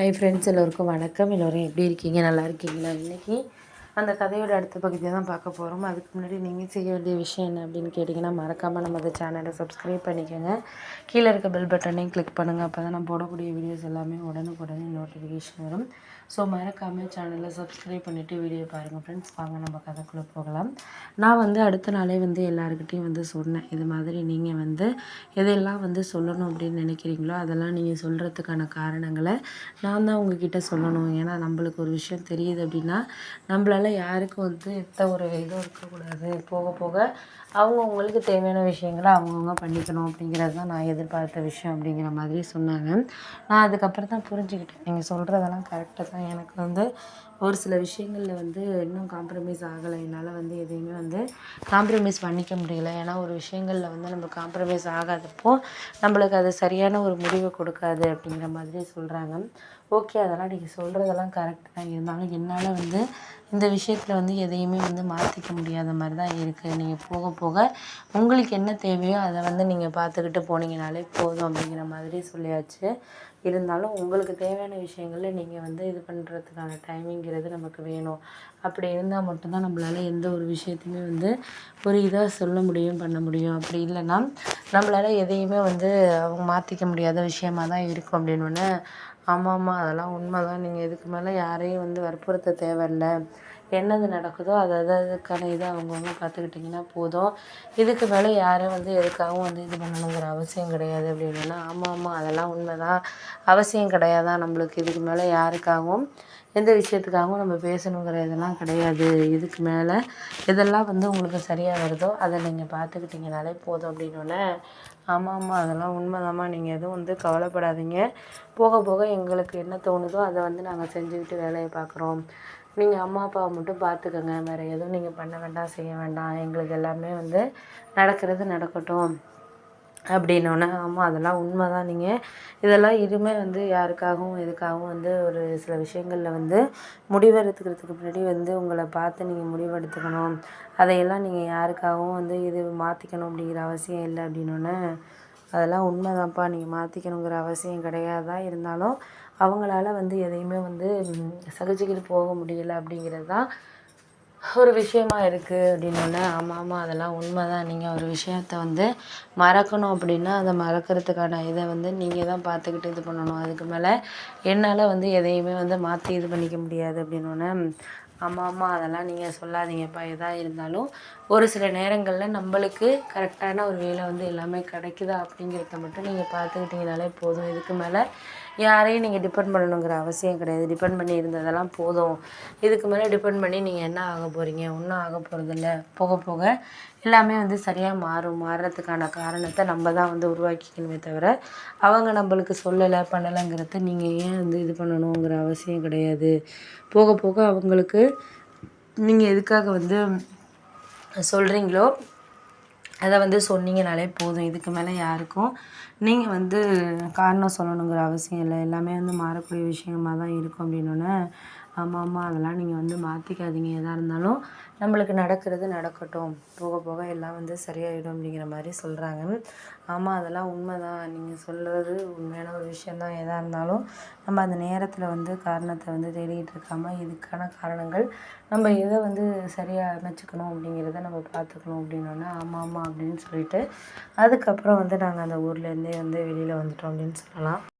Hi friends எல்லோருக்கும் வணக்கம். எல்லோரும் எப்படி இருக்கீங்க? நல்லா இருக்கீங்களா இன்றைக்கி அந்த கதையோட அடுத்த பகுதியை தான் பார்க்க போகிறோம் அதுக்கு முன்னாடி நீங்கள் செய்ய வேண்டிய விஷயம் என்ன அப்படின்னு கேட்டிங்கன்னா மறக்காமல் நம்ம அந்த சேனலை சப்ஸ்கிரைப் பண்ணிக்கோங்க. கீழே இருக்க பெல் பட்டனையும் கிளிக் பண்ணுங்கள் அப்போ தான் நான் போடக்கூடிய வீடியோஸ் எல்லாமே உடனுக்குடனே நோட்டிஃபிகேஷன் வரும். ஸோ மறக்காமல் சேனலை சப்ஸ்கிரைப் பண்ணிவிட்டு வீடியோ பாருங்கள் ஃப்ரெண்ட்ஸ் வாங்க நம்ம கதைக்குள்ளே போகலாம். நான் வந்து அடுத்த நாளே வந்து எல்லாருக்கிட்டேயும் வந்து சொன்னேன். இது மாதிரி நீங்கள் வந்து எதையெல்லாம் வந்து சொல்லணும் அப்படின்னு நினைக்கிறீங்களோ அதெல்லாம் நீங்கள் சொல்கிறதுக்கான காரணங்களை நான் தான் உங்ககிட்ட சொல்லணும். ஏன்னா நம்மளுக்கு ஒரு விஷயம் தெரியுது அப்படின்னா நம்மளால் யாருக்கும் வந்து எந்த ஒரு இதுவும் இருக்கக்கூடாது. போக போக அவங்கவுங்களுக்கு தேவையான விஷயங்களை அவங்கவுங்க பண்ணிக்கணும் அப்படிங்கிறது தான் நான் எதிர்பார்த்த விஷயம் அப்படிங்கிற மாதிரி சொன்னாங்க. நான் அதுக்கப்புறம் தான் புரிஞ்சுக்கிட்டேன். நீங்கள் சொல்கிறதெல்லாம் கரெக்டாக தான். எனக்கு வந்து ஒரு சில விஷயங்களில் வந்து இன்னும் காம்ப்ரமைஸ் ஆகலை. என்னால் வந்து எதையுமே வந்து காம்ப்ரமைஸ் பண்ணிக்க முடியல. ஏன்னா ஒரு விஷயங்களில் வந்து நம்ம காம்ப்ரமைஸ் ஆகாதப்போ நம்மளுக்கு அது சரியான ஒரு முடிவை கொடுக்காது அப்படிங்கிற மாதிரி சொல்கிறாங்க ஓகே அதெல்லாம் நீங்கள் சொல்கிறதெல்லாம் கரெக்ட் தான். இருந்தாலும் என்னால் வந்து இந்த விஷயத்தில் வந்து எதையுமே வந்து மாற்றிக்க முடியாத மாதிரி தான் இருக்குது நீங்கள் போக போக உங்களுக்கு என்ன தேவையோ அதை வந்து நீங்கள் பார்த்துக்கிட்டு போனீங்கனாலே போதும் அப்படிங்கிற மாதிரி சொல்லியாச்சு. இருந்தாலும் உங்களுக்கு தேவையான விஷயங்களில் நீங்கள் வந்து இது பண்ணுறதுக்கான டைமிங்கிறது நமக்கு வேணும். அப்படி இருந்தால் மட்டும்தான் நம்மளால் எந்த ஒரு விஷயத்தையுமே வந்து ஒரு இதாக சொல்ல முடியும் பண்ண முடியும். அப்படி இல்லைன்னா நம்மளால் எதையுமே வந்து அவங்க மாற்றிக்க முடியாத விஷயமாக தான் இருக்கும் அப்படின்னு ஆமாம் ஆமாம் அதெல்லாம் உண்மை தான் நீங்கள் இதுக்கு மேலே யாரையும் வந்து வற்புறுத்த தேவையில்ல. என்னது நடக்குதோ அது அது அதுக்கான இதை அவங்கவுங்க பார்த்துக்கிட்டிங்கன்னா போதும். இதுக்கு மேலே யாரும் வந்து எதுக்காகவும் வந்து இது பண்ணணுங்கிற அவசியம் கிடையாது அப்படின்னா ஆமாம் ஆமாம் அதெல்லாம் உண்மை தான் அவசியம் கிடையாதான் நம்மளுக்கு? இதுக்கு மேலே யாருக்காகவும் எந்த விஷயத்துக்காகவும் நம்ம பேசணுங்கிற இதெல்லாம் கிடையாது. இதுக்கு மேலே இதெல்லாம் வந்து உங்களுக்கு சரியாக வருதோ அதை நீங்கள் பார்த்துக்கிட்டிங்கனாலே போதும் அப்படின்னோடனே ஆமாம் ஆமாம் அதெல்லாம் உண்மைதாம்மா. நீங்கள் எதுவும் வந்து கவலைப்படாதீங்க. போக போக எங்களுக்கு என்ன தோணுதோ அதை வந்து நாங்கள் செஞ்சுக்கிட்டு வேலையை பார்க்குறோம். நீங்கள் அம்மா அப்பாவை மட்டும் பார்த்துக்கோங்க. வேறு எதுவும் நீங்கள் பண்ண வேண்டாம் செய்ய வேண்டாம். எங்களுக்கு எல்லாமே வந்து நடக்கிறது நடக்கட்டும் அப்படின்னோடனே ஆமாம் அதெல்லாம் உண்மை தான் நீங்கள் இதெல்லாம் இதுவுமே வந்து யாருக்காகவும் எதுக்காகவும் வந்து ஒரு சில விஷயங்களில் வந்து முடிவெடுத்துக்கிறதுக்கு முன்னாடி வந்து உங்களை பார்த்து நீங்கள் முடிவெடுத்துக்கணும் அதையெல்லாம் நீங்கள் யாருக்காகவும் வந்து இது மாற்றிக்கணும் அப்படிங்கிற அவசியம் இல்லை அப்படின்னோடனே அதெல்லாம் உண்மை தான்ப்பா நீங்கள் மாற்றிக்கணுங்கிற அவசியம் கிடையாதா இருந்தாலும் அவங்களால வந்து எதையுமே வந்து சகிச்சுக்கிட்டு போக முடியல அப்படிங்கிறது தான் ஒரு விஷயமா இருக்குது அப்படின்னோடனே ஆமாம் ஆமாம் அதெல்லாம் உண்மை தான் நீங்கள் ஒரு விஷயத்த வந்து மறக்கணும் அப்படின்னா அதை மறக்கிறதுக்கான இதை வந்து நீங்கள் தான் பார்த்துக்கிட்டு இது பண்ணணும். அதுக்கு மேலே என்னால் வந்து எதையுமே வந்து மாற்றி இது பண்ணிக்க முடியாது அப்படின்னோடனே ஆமாம் ஆமாம் அதெல்லாம் நீங்கள் சொல்லாதீங்கப்பா. எதாக இருந்தாலும் ஒரு சில நேரங்களில் நம்மளுக்கு கரெக்டான ஒரு வேலை வந்து எல்லாமே கிடைக்குதா அப்படிங்கிறத மட்டும் நீங்கள் பார்த்துக்கிட்டிங்கனாலே போதும். இதுக்கு மேலே யாரையும் நீங்கள் டிபெண்ட் பண்ணணுங்கிற அவசியம் கிடையாது. டிபெண்ட் பண்ணி இருந்ததெல்லாம் போதும். இதுக்கு மேலே டிபெண்ட் பண்ணி நீங்கள் என்ன ஆக போகிறீங்க ஒன்றும் ஆக போகிறதில்ல போக போக எல்லாமே வந்து சரியாக மாறும். மாறுறதுக்கான காரணத்தை நம்ம தான் வந்து உருவாக்கிக்கணுமே தவிர அவங்க நம்மளுக்கு சொல்லலை பண்ணலைங்கிறத நீங்கள் ஏன் வந்து இது பண்ணணுங்கிற அவசியம் கிடையாது. போக போக அவங்களுக்கு நீங்கள் எதுக்காக வந்து சொல்கிறீங்களோ அதை வந்து சொன்னீங்கனாலே போதும். இதுக்கு மேலே யாருக்கும் நீங்கள் வந்து காரணம் சொல்லணுங்கிற அவசியம் இல்லை. எல்லாமே வந்து மாறக்கூடிய விஷயமா தான் இருக்கும் அப்படின்னோடனே ஆமாம் ஆமாம் அதெல்லாம் நீங்கள் வந்து மாற்றிக்காதீங்க எதாக இருந்தாலும் நம்மளுக்கு நடக்கிறது நடக்கட்டும். போக போக எல்லாம் வந்து சரியாயிடும் அப்படிங்கிற மாதிரி சொல்கிறாங்க ஆமாம் அதெல்லாம் உண்மை தான் நீங்கள் சொல்கிறது உண்மையான ஒரு விஷயந்தான் எதாக இருந்தாலும் நம்ம அந்த நேரத்தில் வந்து காரணத்தை வந்து தேடிக்கிட்டு இருக்காமல் இதுக்கான காரணங்கள் நம்ம எதை வந்து சரியாக அமைச்சுக்கணும் அப்படிங்கிறத நம்ம பார்த்துக்கணும் அப்படின்னோடனே ஆமாம் ஆமாம் அப்படின்னு சொல்லிட்டு அதுக்கப்புறம் வந்து நாங்கள் அந்த ஊர்லேருந்தே வந்து வெளியில் வந்துட்டோம் அப்படின்னு சொல்லலாம்.